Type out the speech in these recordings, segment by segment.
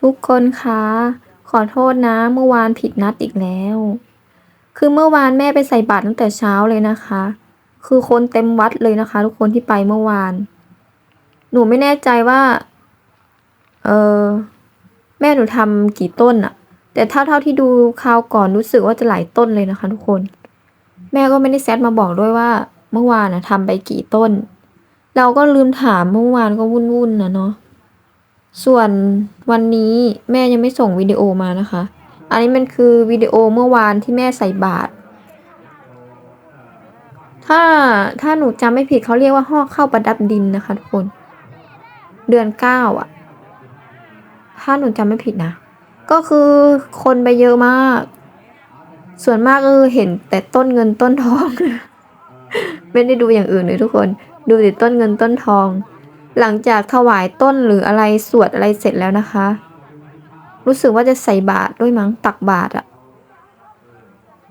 ทุกคนคะขอโทษนะ เมื่อวานผิดนัดอีกแล้ว คือเมื่อวานแม่ไปใส่บาตรตั้งแต่เช้าเลยนะคะ คือคนเต็มวัดเลยนะคะ ทุกคนที่ไปเมื่อวาน หนูไม่แน่ใจว่าเออแม่หนูทำกี่ต้นอะแต่เท่าเท่าที่ดูคราวก่อนรู้สึกว่าจะหลายต้นเลยนะคะ ทุกคน แม่ก็ไม่ได้แซดมาบอกด้วยว่า เมื่อวานอะทำไปกี่ต้น เราก็ลืมถามเมื่อวานก็วุ่นๆนะเนาะ ส่วนวันนี้แม่ยังไม่ส่งวิดีโอมานะคะ อันนี้มันคือวิดีโอเมื่อวานที่แม่ใส่บาตรถ้าถ้าหนูจำไม่ผิดเขาเรียกว่าห่อเข้าประดับดินนะคะทุกคน เดือนเก้าอะ ถ้าหนูจำไม่ผิดนะ ก็คือคนไปเยอะมาก ส่วนมากก็คือเห็นแต่ต้นเงินต้นทอง ไม่ได้ดูอย่างอื่นเลยทุกคน ดูแต่ต้นเงินต้นทอง หลังจากถวายต้นหรืออะไรสวดอะไรเสร็จแล้วนะคะ รู้สึกว่าจะใส่บาตรด้วยมั้งตักบาตรอะ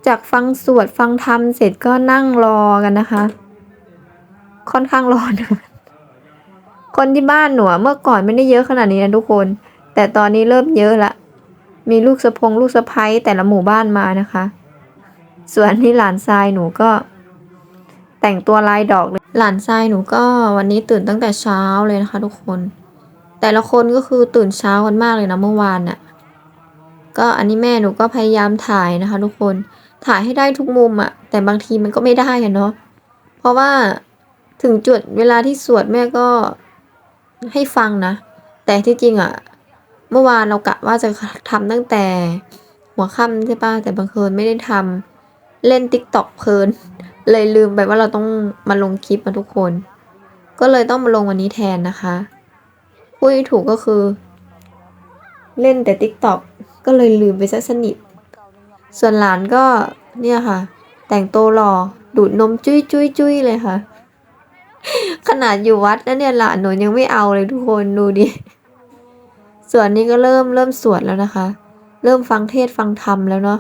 จากฟังสวดฟังธรรมเสร็จก็นั่งรอกันนะคะ ค่อนข้างรอนานคนที่บ้านหนูเมื่อก่อนไม่ได้เยอะขนาดนี้นะทุกคน แต่ตอนนี้เริ่มเยอะละมีลูกสะพงลูกสะพ้ยแต่ละหมู่บ้านมานะคะ ส่วนที่หลานทรายหนูก็ แต่งตัวลายดอกเลย หลานทรายหนูก็วันนี้ตื่นตั้งแต่เช้าเลยนะคะ ทุกคน แต่ละคนก็คือตื่นเช้ากันมากเลยนะเมื่อวานน่ะก็อันนี้แม่หนูก็พยายามถ่ายนะคะ ทุกคนถ่ายให้ได้ทุกมุมอะแต่บางทีมันก็ไม่ได้อะเนาะเพราะว่าถึงจุดเวลาที่สวดแม่ก็ให้ฟังนะ แต่ที่จริงอะเมื่อวานเรากะว่าจะทำตั้งแต่หัวค่ำใช่ปะแต่บางคืนไม่ได้ทำเล่นติ๊กต็อกเพลิน เลยลืมไปว่าเราต้องมาลงคลิปมาทุกคน ก็เลยต้องมาลงวันนี้แทนนะคะพูดถูกก็คือ เล่นแต่ TikTok ก็เลยลืมไปซะสนิท ส่วนหลานก็เนี่ยค่ะ แต่งโตัวหล่อดูดนมจุ้ยจุ้ยจุ้ยเลยค่ะ ขนาดอยู่วัดแล้วเนี่ยหลานหนูยังไม่เอาเลยทุกคนดูดิ ส่วนนี้ก็เริ่มเริ่มสวดแล้วนะคะ เริ่มฟังเทศฟังธรรมแล้วเนาะ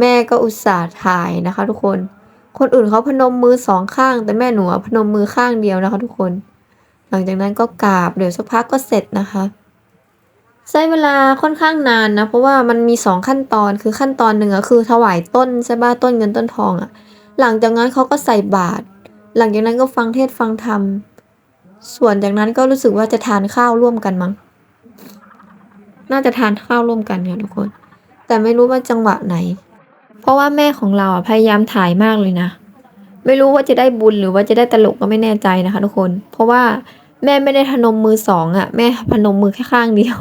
แม่ก็อุตส่าห์ถ่ายนะคะ ทุกคน คนอื่นเขาพนมมือสองข้าง แต่แม่หนูพนมมือข้างเดียวนะคะ ทุกคน หลังจากนั้นก็กราบเดี๋ยวสักพักก็เสร็จนะคะ ใช้เวลาค่อนข้างนานนะ เพราะว่ามันมีสองขั้นตอนคือขั้นตอนหนึ่งอะคือถวายต้นใช่ป่ะต้นเงินต้นทองอะหลังจากนั้นเขาก็ใส่บาตรหลังจากนั้นก็ฟังเทศฟังธรรมส่วนจากนั้นก็รู้สึกว่าจะทานข้าวร่วมกันมั้ง น่าจะทานข้าวร่วมกันค่ะทุกคน แต่ไม่รู้ว่าจังหวะไหน เพราะว่าแม่ของเราอะพยายามถ่ายมากเลยนะ ไม่รู้ว่าจะได้บุญหรือว่าจะได้ตลกก็ไม่แน่ใจนะคะทุกคน เพราะว่าแม่ไม่ได้พนมมือสองอะแม่พนมมือแค่ข้างเดียว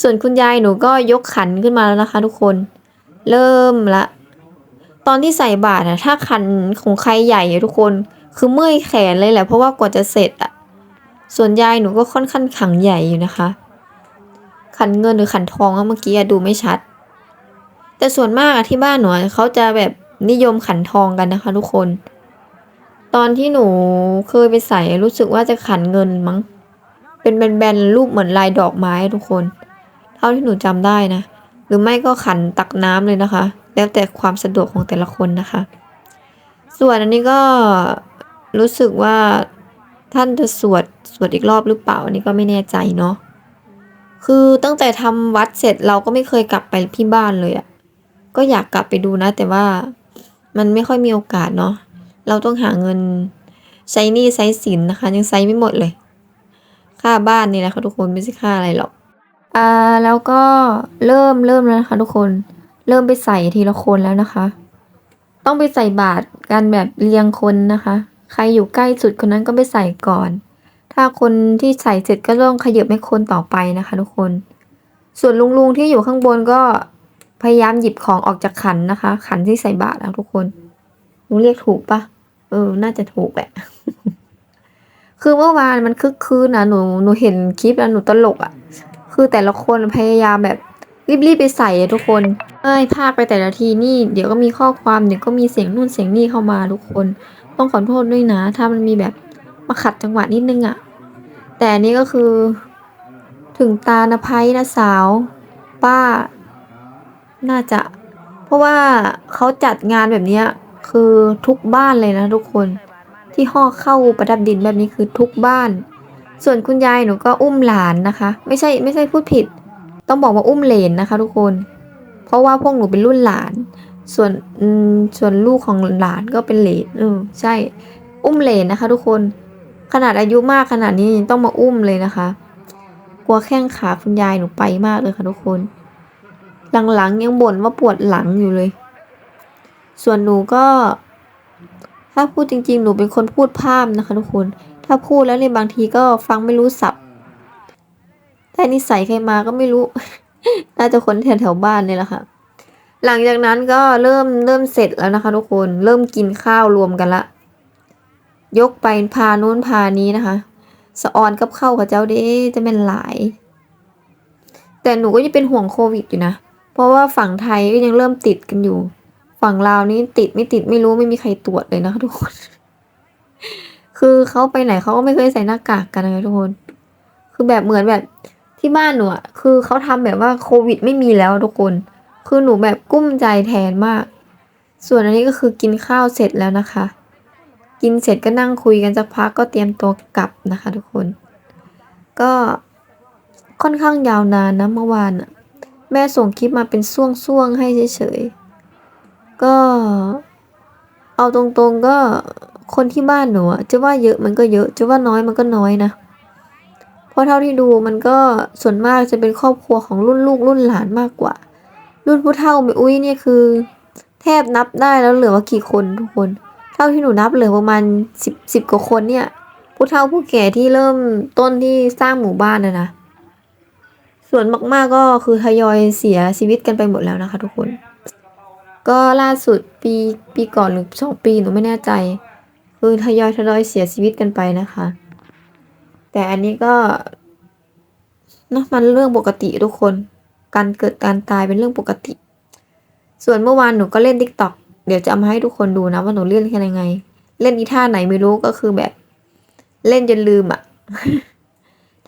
ส่วนคุณยายหนูก็ยกขันขึ้นมาแล้วนะคะ ทุกคน เริ่มละ ตอนที่ใส่บาตรอะถ้าขันของใครใหญ่ทุกคน คือเมื่อยแขนเลยแหละเพราะว่ากว่าจะเสร็จอะส่วนยายหนูก็ค่อนข้างขังใหญ่อยู่นะคะ ขันเงินหรือขันทองอะเมื่อกี้อะดูไม่ชัด แต่ส่วนมากอะที่บ้านหนูเขาจะแบบนิยมขันทองกันนะคะ ทุกคน ตอนที่หนูเคยไปใส่รู้สึกว่าจะขันเงินมั้ง เป็นแบนๆรูปเหมือนลายดอกไม้ทุกคน เท่าที่หนูจำได้นะ หรือไม่ก็ขันตักน้ำเลยนะคะ แล้วแต่ความสะดวกของแต่ละคนนะคะ ส่วนอันนี้ก็รู้สึกว่าท่านจะสวดสวดอีกรอบหรือเปล่าอันนี้ก็ไม่แน่ใจเนาะคือตั้งแต่ทำวัดเสร็จเราก็ไม่เคยกลับไปที่บ้านเลยอะ ก็อยากกลับไปดูนะ แต่ว่ามันไม่ค่อยมีโอกาสเนาะเราต้องหาเงินใช้หนี้ใช้สินนะคะ ยังใช้ไม่หมดเลย ค่าบ้านนี่แหละค่ะทุกคนไม่ใช่ค่าอะไรหรอกอ่าแล้วก็เริ่มเริ่มแล้วนะคะทุกคนเริ่มไปใส่ทีละคนแล้วนะคะ ต้องไปใส่บาตรกันแบบเรียงคนนะคะ ใครอยู่ใกล้สุดคนนั้นก็ไปใส่ก่อน ถ้าคนที่ใส่เสร็จก็ต้องขยับให้คนต่อไปนะคะ ทุกคน ส่วนลุงลุงๆที่อยู่ข้างบนก็ พยายามหยิบของออกจากขันนะคะ ขันที่ใส่บาตรแล้วทุกคนหนูเรียกถูกปะเออ น่าจะถูกแหละคือเมื่อวานมันคึกคืนนะหนูหนูเห็นคลิปแล้วหนูตลกอะ่ะ คือแต่ละคนพยายามแบบรีบๆไปใส่ทุกคนเอ้ยภาคไปแต่ละทีนี่ เดี๋ยวก็มีข้อความเดี๋ยวก็มีเสียงนู่นเสียงนี่เข้ามาทุกคน ต้องขอโทษด้วยนะ ถ้ามันมีแบบมาขัดจังหวะนิดนึงอะ่ะ แต่นนี้ก็คือ ถึงตานะไพนะสาว ป้า น่าจะ เพราะว่าเขาจัดงานแบบนี้คือทุกบ้านเลยนะทุกคนที่ห่อเข้าประดับดินแบบนี้คือทุกบ้าน ส่วนคุณยายหนูก็อุ้มหลานนะคะ ไม่ใช่ไม่ใช่พูดผิด ต้องบอกว่าอุ้มเหลนนะคะ ทุกคน เพราะว่าพวกหนูเป็นรุ่นหลาน ส่วนส่วนลูกของหลานก็เป็นเหลนเออใช่ อุ้มเหลนนะคะ ทุกคน ขนาดอายุมากขนาดนี้ต้องมาอุ้มเลยนะคะ กลัวแข้งขาคุณยายหนูไปมากเลยค่ะทุกคน หลังๆยังบ่นว่าปวดหลังอยู่เลย ส่วนหนูก็ ถ้าพูดจริง ๆ หนูเป็นคนพูดพร่ำนะคะทุกคน ถ้าพูดแล้วเนี่ยบางทีก็ฟังไม่รู้สับแต่นิสัยใครมาก็ไม่รู้ น่าจะคนแถวๆบ้านเนี่ยแหละค่ะ หลังจากนั้นก็เริ่มเริ่มเสร็จแล้วนะคะ ทุกคน เริ่มกินข้าวรวมกันละ ยกไปพานู้นพานี้นะคะ สะออนกับเข้ากับเจ้าเด้จะเป็นหลาย แต่หนูก็ยังเป็นห่วงโควิดอยู่นะ เพราะว่าฝั่งไทยก็ยังเริ่มติดกันอยู่ ฝั่งลาวนี่ติดไม่ติดไม่รู้ไม่มีใครตรวจเลยนะคะทุกคน คือเขาไปไหนเขาก็ไม่เคยใส่หน้ากากกันนะคะทุกคน คือแบบเหมือนแบบที่บ้านหนูอะคือเขาทำแบบว่าโควิดไม่มีแล้วทุกคน คือหนูแบบกุ้มใจแทนมาก ส่วนอันนี้ก็คือกินข้าวเสร็จแล้วนะคะ กินเสร็จก็นั่งคุยกันสักพักก็เตรียมตัวกลับนะคะ ทุกคน ก็ค่อนข้างยาวนานนะเมื่อวานอะ แม่ส่งคลิปมาเป็นช่วงๆให้เฉยๆ ก็เอาตรงๆก็คนที่บ้านหนูอะจะว่าเยอะมันก็เยอะจะว่าน้อยมันก็น้อยนะ เพราะเท่าที่ดูมันก็ส่วนมากจะเป็นครอบครัวของรุ่นลูกรุ่นหลานมากกว่า รุ่นผู้เฒ่าไม่อุ้ยเนี่ยคือ แทบนับได้แล้วเหลือว่ากี่คนทุกคน เท่าที่หนูนับเหลือประมาณสิบสิบกว่าคนเนี่ย ผู้เฒ่าผู้แก่ที่เริ่มต้นที่สร้างหมู่บ้านนะนะ ส่วนมาก ๆก็คือทยอยเสียชีวิตกันไปหมดแล้วนะคะ ทุกคน ก็ล่าสุดปีปีก่อนหรือสองปีหนูไม่แน่ใจ คือทยอยทยอยเสียชีวิตกันไปนะคะ แต่อันนี้ก็เนอะมันเรื่องปกติทุกคน การเกิดการตายเป็นเรื่องปกติ ส่วนเมื่อวานหนูก็เล่น t ิ k t o k เดี๋ยวจะเอามาให้ทุกคนดูนะว่าหนูเล่นกันยังไง เล่นอีท่าไหนไม่รู้ก็คือแบบ เล่นจนลืมอะ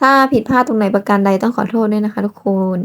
ถ้าผิดพลาดตรงไหนประการใดต้องขอโทษด้วยนะคะทุกคน